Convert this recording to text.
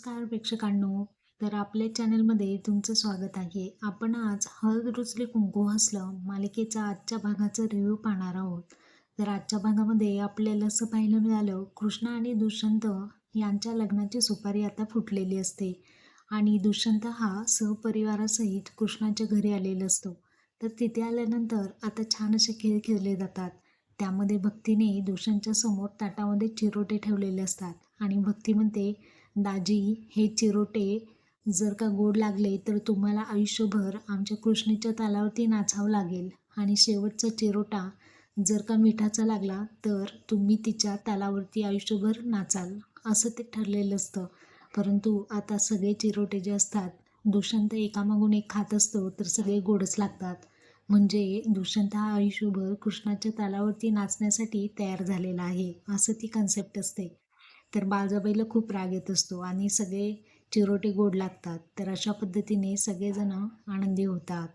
नमस्कार प्रेक्षकांनो. तर आपल्या चॅनलमध्ये तुमचं स्वागत आहे. आपण आज हळद रुचले कुंकू हसलं मालिकेचा आजच्या भागाचा रिव्ह्यू पाहणार आहोत. तर आजच्या भागामध्ये आपल्याला असं पाहायला मिळालं कृष्ण आणि दुष्यंत यांच्या लग्नाची सुपारी आता फुटलेली असते. आणि दुष्यंत हा सहपरिवारासहित कृष्णाच्या घरी आलेला असतो. तर तिथे आल्यानंतर आता छान असे खेळ खेळले जातात. त्यामध्ये भक्तीने दुष्यंतच्या समोर ताटामध्ये चिरोटे ठेवलेले असतात. आणि भक्ती म्हणते दाजी हे चिरोटे जर का गोड लागले तर तुम्हाला आयुष्यभर आमच्या कृष्णेच्या तालावरती नाचावं लागेल. आणि शेवटचा चिरोटा जर का मिठाचा लागला तर तुम्ही तिच्या तालावरती आयुष्यभर नाचाल. असं ते ठरलेलं असतं. परंतु आता सगळे चिरोटे जे असतात दुष्यंत एकामागून एक खात असतो तर सगळे गोडच लागतात. म्हणजे दुष्यंत हा आयुष्यभर कृष्णाच्या तालावरती नाचण्यासाठी तयार झालेला आहे असं ती कन्सेप्ट असते. तर बाळजाबाईला खूप राग येत असतो आणि सगळे चिरोटे गोड लागतात. तर अशा पद्धतीने सगळेजण आनंदी होतात.